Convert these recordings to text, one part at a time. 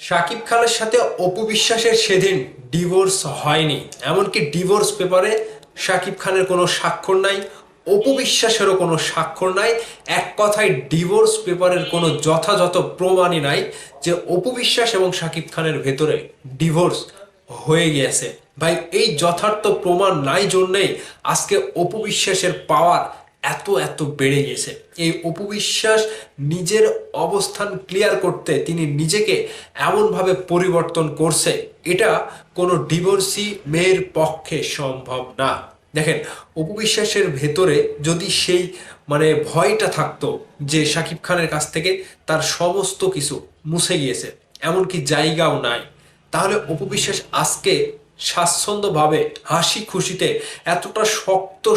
শাকিব খানের সাথে অপু বিশ্বাসের সেদিন ডিভোর্স হয়নি। এমনকি ডিভোর্স পেপারে শাকিব খানের কোনো স্বাক্ষর নাই, অপু বিশ্বাসেরও কোনো স্বাক্ষর নাই, এক কথায় ডিভোর্স পেপারের কোনো যথাযথ প্রমাণই নাই যে অপু বিশ্বাস এবং শাকিব খানের ভেতরে ডিভোর্স হয়ে গিয়েছে। ভাই, এই যথার্থ প্রমাণ নাই জন্যেই আজকে অপু বিশ্বাসের পাওয়ার এত এত বেড়ে গেছে। এই অপবিশ্বাস নিজের অবস্থান ক্লিয়ার করতে তিনি নিজেকে এমনভাবে পরিবর্তন করছে, এটা কোনো ডিভোর্সি মেয়ের পক্ষে সম্ভব না। দেখেন, অপবিশ্বাসের ভেতরে যদি সেই মানে ভয়টা থাকতো যে শাকিব খানের কাছ থেকে তার সমস্ত কিছু মুছে গিয়েছে, এমনকি জায়গাও নাই, তাহলে অপবিশ্বাস আজকে স্বাচ্ছন্দ্যভাবে হাসি খুশিতে এতটা শক্ত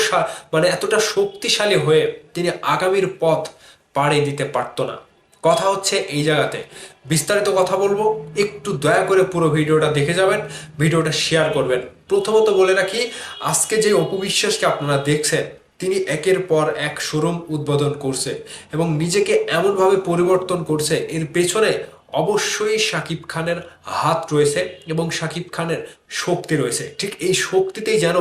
মানে এতটা শক্তিশালী হয়ে তিনি আগামীর পথ পাড়ে দিতে পারতো না। কথা হচ্ছে এই জায়গাতে। বিস্তারিত কথা বলব। একটু দয়া করে পুরো ভিডিওটা দেখে যাবেন, ভিডিওটা শেয়ার করবেন। প্রথমত বলে রাখি, আজকে যে অপবিশ্বাসকে আপনারা দেখছেন, তিনি একের পর এক শোরুম উদ্বোধন করছে এবং নিজেকে এমনভাবে পরিবর্তন করছে। এর পেছনে অবশ্যই শাকিব খানের হাত রয়েছে এবং শাকিব খানের শক্তি রয়েছে। ঠিক এই শক্তিতেই যেন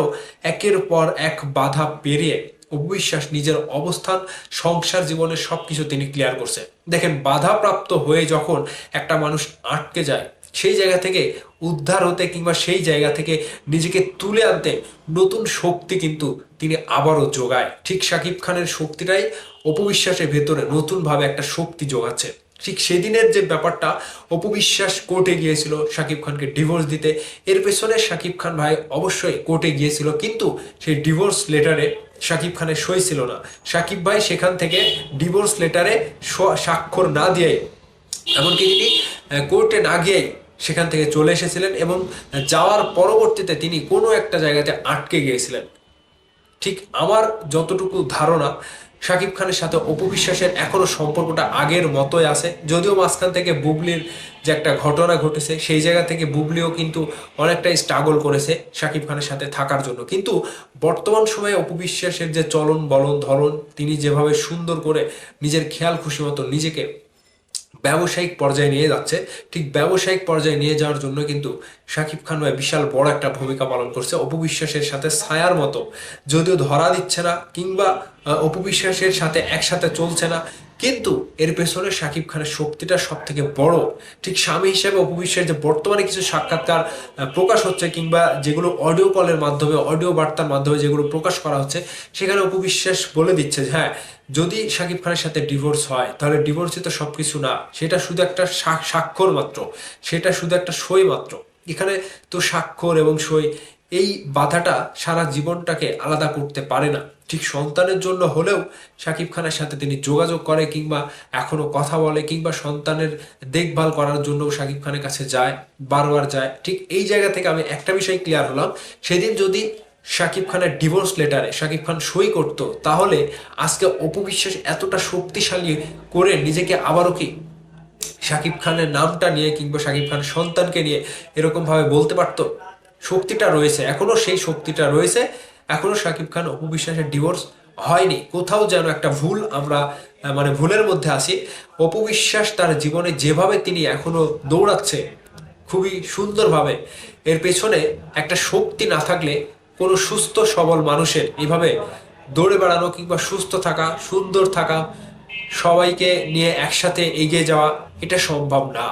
একের পর এক বাধা পেরিয়ে অবিশ্বাস নিজের অবস্থান, সংসার জীবনের সবকিছু তিনি ক্লিয়ার করছে। দেখেন, বাধাপ্রাপ্ত হয়ে যখন একটা মানুষ আটকে যায়, সেই জায়গা থেকে উদ্ধার হতে কিংবা সেই জায়গা থেকে নিজেকে তুলে আনতে নতুন শক্তি কিন্তু তিনি আবারও যোগায়। ঠিক শাকিব খানের শক্তিটাই অপবিশ্বাসের ভেতরে নতুনভাবে একটা শক্তি যোগাচ্ছে। ঠিক সেদিনের যে ব্যাপারটা অপবিশ্বাস কোর্টে গিয়েছিল শাকিব খানকে ডিভোর্স দিতে। এর পেছনে শাকিব খান ভাই অবশ্যই কোর্টে গিয়েছিল, কিন্তু সেই ডিভোর্স লেটারে শাকিব খানের সই ছিল না। শাকিব ভাই সেখান থেকে ডিভোর্স লেটারে স্বাক্ষর না দিয়ে, এমনকি তিনি কোর্টে না গিয়ে সেখান থেকে চলে এসেছিলেন এবং যাওয়ার পরবর্তীতে তিনি কোনো একটা জায়গাতে আটকে গিয়েছিলেন। ঠিক আমার যতটুকু ধারণা শাকিব খানের সাথে অপবিশ্বাসের এখনও সম্পর্কটা আগের মতোই আছে। যদিও মাঝখান থেকে বুবলির যে একটা ঘটনা ঘটেছে, সেই জায়গা থেকে বুবলিও কিন্তু অনেকটাই স্ট্রাগল করেছে শাকিব খানের সাথে থাকার জন্য। কিন্তু বর্তমান সময়ে অপবিশ্বাসের যে চলন, বলন, ধরন, তিনি যেভাবে সুন্দর করে নিজের খেয়াল খুশি মতো নিজেকে ব্যবসায়িক পর্যায়ে নিয়ে যাচ্ছে। ঠিক ব্যবসায়িক পর্যায়ে নিয়ে যাওয়ার জন্য কিন্তু শাকিব খান ভাই বিশাল বড় একটা ভূমিকা পালন করছে। অপবিশ্বাসের সাথে ছায়ার মতো। যদিও ধরা দিচ্ছে না কিংবা অপবিশ্বাসের সাথে একসাথে চলছে না। কিন্তু এর পেছনে শাকিব খানের শক্তিটা সব থেকে বড়। ঠিক স্বামী হিসেবে অপবিশ্বাস যে বর্তমানে কিছু সাক্ষাৎকার প্রকাশ হচ্ছে কিংবা যেগুলো অডিও কলের মাধ্যমে অডিও বার্তার মাধ্যমে যেগুলো প্রকাশ করা হচ্ছে, সেখানে অপবিশ্বাস বলে দিচ্ছে যে হ্যাঁ যদি শাকিব খানের সাথে ডিভোর্স হয়, তাহলে ডিভোর্সই তো সব কিছু না। সেটা শুধু একটা স্বাক্ষর মাত্র। সেটা শুধু একটা সই মাত্র। এখানে তো স্বাক্ষর এবং সই এই বাধাটা সারা জীবনটাকে আলাদা করতে পারে না। ঠিক সন্তানের জন্য হলেও শাকিব খানের সাথে তিনি যোগাযোগ করে কিংবা এখনও কথা বলে কিংবা সন্তানের দেখভাল করার জন্য শাকিব খানের কাছে যায়, বারবার যায়। ঠিক এই জায়গা থেকে আমি একটা বিষয় ক্লিয়ার হলাম, সেদিন যদি শাকিব খানের ডিভোর্স লেটারে শাকিব খান সই করতো, তাহলে আজকে অপবিশ্বাস এতটা শক্তিশালী করে নিজেকে আবারও কি শাকিব খানের নামটা নিয়ে কিংবা শাকিব খানের সন্তানকে নিয়ে এরকম ভাবে বলতে পারতো? শক্তিটা রয়েছে, এখনও সেই শক্তিটা রয়েছে। এখনও শাকিব খান অপবিশ্বাসের ডিভোর্স হয়নি। কোথাও যেন একটা ভুল আমরা মানে ভুলের মধ্যে আছি। অপবিশ্বাস তার জীবনে যেভাবে তিনি এখনও দৌড়াচ্ছে, খুবই সুন্দরভাবে, এর পেছনে একটা শক্তি না থাকলে কোনো সুস্থ, সবল মানুষের এভাবে দৌড়ে বেড়ানো কিংবা সুস্থ থাকা, সুন্দর থাকা, সবাইকে নিয়ে একসাথে এগিয়ে যাওয়া, এটা সম্ভব না।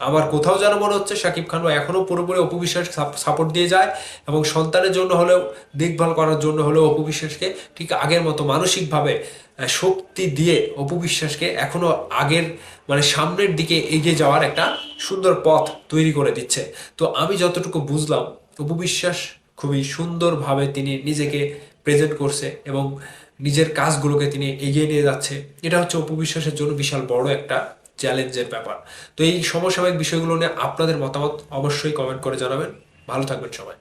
আমার কোথাও যেন মনে হচ্ছে শাকিব খান এখনও পুরোপুরি অপু অপবিশ্বাস সাপোর্ট দিয়ে যায় এবং সন্তানের জন্য হলেও, দেখভাল করার জন্য হলেও অপবিশ্বাসকে ঠিক আগের মতো মানসিকভাবে শক্তি দিয়ে অপবিশ্বাসকে এখনও আগের মানে সামনের দিকে এগিয়ে যাওয়ার একটা সুন্দর পথ তৈরি করে দিচ্ছে। তো আমি যতটুকু বুঝলাম অপবিশ্বাস খুবই সুন্দরভাবে তিনি নিজেকে প্রেজেন্ট করছে এবং নিজের কাজগুলোকে তিনি এগিয়ে নিয়ে যাচ্ছে। এটা হচ্ছে অপবিশ্বাসের জন্য বিশাল বড় একটা চ্যালেঞ্জের ব্যাপার। তো এই সমসাময়িক বিষয়গুলো নিয়ে আপনাদের মতামত অবশ্যই কমেন্ট করে জানাবেন। ভালো থাকবেন সবাই।